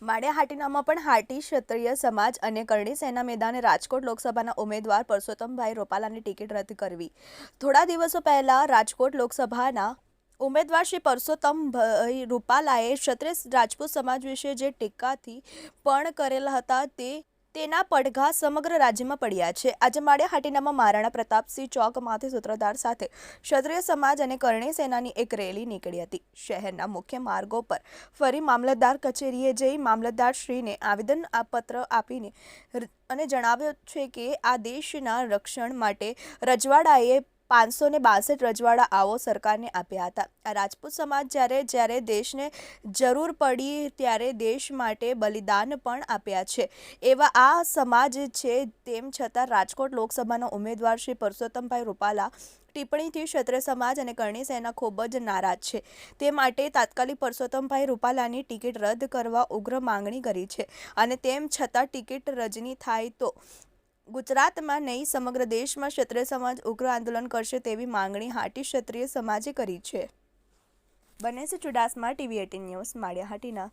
માળિયા હાટીનામાં પણ હાટી, ક્ષત્રિય સમાજ અને કરણી સેના મેદાને રાજકોટ લોકસભાના ઉમેદવાર પરસોત્તમભાઈ રૂપાલાની ટિકિટ રદ કરવી. થોડા દિવસો પહેલા રાજકોટ લોકસભાના ઉમેદવાર શ્રી પરસોત્તમભાઈ રૂપાલાએ ક્ષત્રિય રાજપૂત સમાજ વિશે જે ટીકાથી પણ કરેલા હતા તે તેના પડઘા સમગ્ર રાજ્યમાં પડ્યા છે. આજે માળિયા હાટીનામાં મહારાણા પ્રતાપસિંહ ચોકમાંથી સૂત્રધાર સાથે ક્ષત્રિય સમાજ અને કરણી સેનાની એક રેલી નીકળી હતી. શહેરના મુખ્ય માર્ગો પર ફરી મામલતદાર કચેરીએ જઈ મામલતદારશ્રીને આવેદન પત્ર આપીને અને જણાવ્યું છે કે આ દેશના રક્ષણ માટે રજવાડાએ પાંચસો ને બાસઠ રજવાડા આવો સરકારને આપ્યા હતા. આ રાજપૂત સમાજ જ્યારે જ્યારે દેશને જરૂર પડી ત્યારે દેશ માટે બલિદાન પણ આપ્યા છે. એવા આ સમાજ છે, તેમ છતાં રાજકોટ લોકસભાના ઉમેદવાર શ્રી પરસોત્તમભાઈ રૂપાલા ટિપ્પણીથી ક્ષત્રિય સમાજ અને કરણી સેના ખૂબ જ નારાજ છે. તે માટે તાત્કાલિક પરસોત્તમભાઈ રૂપાલાની ટિકિટ રદ કરવા ઉગ્ર માંગણી કરી છે અને તેમ છતાં ટિકિટ રજની થાય તો ગુજરાતમાં નહીં, સમગ્ર દેશમાં ક્ષત્રિય સમાજ ઉગ્ર આંદોલન કરશે તેવી માંગણી હાટી ક્ષત્રિય સમાજે કરી છે. બને છે Chudasama, TV eighteen news, Maliya Hatina.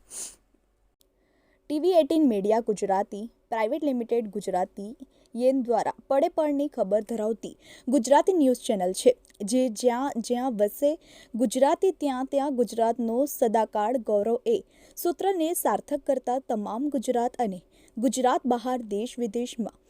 TV eighteen media Gujarati, private limited Gujarati, યેન દ્વારા પડે પડની ખબર ધરાવતી ગુજરાતી ન્યૂઝ ચેનલ છે, જે જ્યાં જ્યાં વસે ગુજરાતી ત્યાં ત્યાં ગુજરાતનો સદાકાળ ગૌરવ એ સૂત્રને સાર્થક કરતા તમામ ગુજરાત અને ગુજરાત બહાર દેશ વિદેશમાં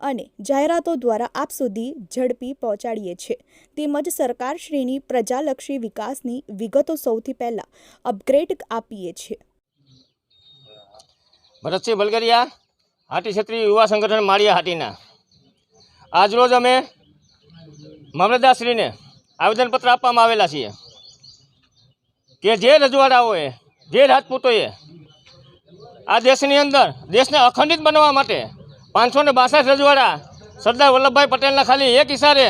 અને જાહેરાતો દ્વારા આપ સુધી ઝડપી પહોંચાડીએ છીએ. તેમજ સરકારશ્રીની પ્રજાલક્ષી વિકાસની વિગતો સૌથી પહેલાં અપગ્રેડ આપીએ છીએ. ભરતસિંહ બલગરિયા, હાટી ક્ષત્રિય યુવા સંગઠન માળિયા હાટીના. આજરોજ અમે મામલતદારશ્રીને આવેદનપત્ર આપવામાં આવેલા છીએ કે જે રજવાડાઓએ જે રાજપૂતોએ આ દેશની અંદર, દેશને અખંડિત બનાવવા માટે પાંચસો ને બાસઠ રજવાડા. સરદાર વલ્લભભાઈ પટેલના ખાલી એક ઇશારે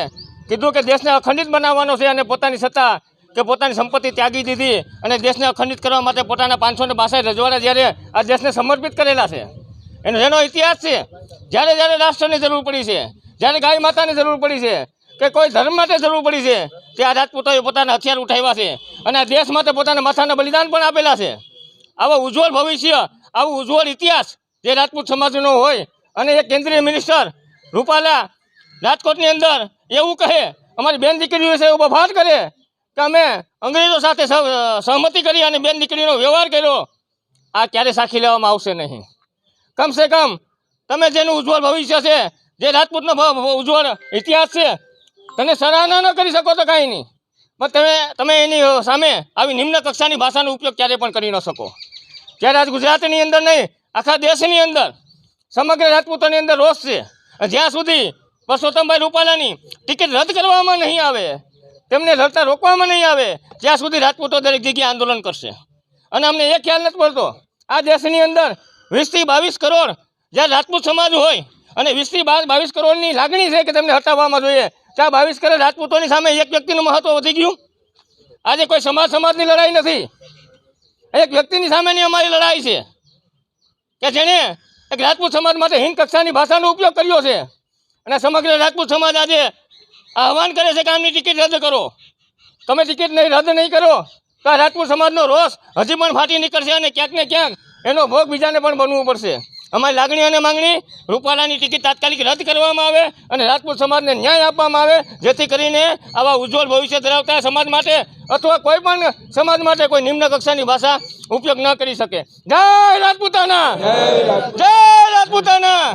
કીધું કે દેશને અખંડિત બનાવવાનો છે અને પોતાની સત્તા કે પોતાની સંપત્તિ ત્યાગી દીધી અને દેશને અખંડિત કરવા માટે પોતાના પાંચસો ને બાસઠ રજવાડા જ્યારે આ દેશને સમર્પિત કરેલા છે. એનો એનો ઇતિહાસ છે. જ્યારે જ્યારે રાષ્ટ્રની જરૂર પડી છે, જ્યારે ગાય માતાની જરૂર પડી છે, કે કોઈ ધર્મ માટે જરૂર પડી છે ત્યાં રાજપૂતોએ પોતાના હથિયાર ઉઠાવ્યા છે અને આ દેશ માટે પોતાના માથાના બલિદાન પણ આપેલા છે. આવો ઉજ્જવળ ભવિષ્ય, આવો ઉજ્જવળ ઇતિહાસ જે રાજપૂત સમાજનો હોય અને એક કેન્દ્રીય મિનિસ્ટર રૂપાલા, રાજકોટની અંદર એવું કહે, અમારી બેન દીકરીઓ છે એવું બફાટ કરે કે અમે અંગ્રેજો સાથે સહ- સહમતિ કરી અને બેન દીકરીનો વ્યવહાર કર્યો. આ ક્યારે સાખી લેવામાં આવશે નહીં. કમસે કમ, તમે જેનું ઉજ્જવળ ભવિષ્ય છે, જે રાજપૂતનો ઉજ્જવળ ઇતિહાસ છે તમે સરાહના ન કરી શકો તો કાંઈ નહીં. પણ તમે તમે એની સામે આવી નિમ્ન કક્ષાની ભાષાનો ઉપયોગ ક્યારે પણ કરી ન શકો. ત્યારે આજ ગુજરાતની અંદર નહીં, આખા દેશની અંદર સમગ્ર રાજપૂતોની અંદર રોષ છે. જ્યાં સુધી પરસોત્તમભાઈ રૂપાલાની ટિકિટ રદ કરવામાં નહીં આવે, તેમને લડતા રોકવામાં નહીં આવે, ત્યાં સુધી રાજપૂતો દરેક જગ્યાએ આંદોલન કરશે. અને અમને એ ખ્યાલ નથી પડતો, આ દેશની અંદર વીસથી બાવીસ કરોડ જ્યાં રાજપૂત સમાજ હોય અને વીસથી બાવીસ કરોડની લાગણી છે કે તેમને હટાવવામાં જોઈએ ત્યાં બાવીસ કરોડ રાજપૂતોની સામે એક વ્યક્તિનું મહત્વ વધી ગયું? આજે કોઈ સમાજ સમાજની લડાઈ નથી. એક વ્યક્તિની સામેની અમારી લડાઈ છે કે જેણે એક રાજપૂત સમાજ માટે હિન્દ કક્ષાની ભાષાનો ઉપયોગ કર્યો છે. અને સમગ્ર રાજપૂત સમાજ આજે આહવાન કરે છે કે આમની ટિકિટ રદ કરો. તમે ટિકિટ નહીં, રદ નહીં કરો તો રાજપૂત સમાજનો રોષ હજી પણ ફાટી નીકળશે અને ક્યાંક ને ક્યાંક એનો ભોગ બીજાને પણ બનવું પડશે. અમારી લાગણી અને માંગણી રૂપાલાની ટિકિટ તાત્કાલિક રદ કરવામાં આવે અને રાજપૂત સમાજને ન્યાય આપવામાં આવે જેથી કરીને આવા ઉજ્જવળ ભવિષ્ય ધરાવતા સમાજ માટે અથવા કોઈ પણ સમાજ માટે કોઈ નિમ્ન કક્ષાની ભાષા ઉપયોગ ન કરી શકે. જય રાજપૂતાના! જય રાજપૂતાના!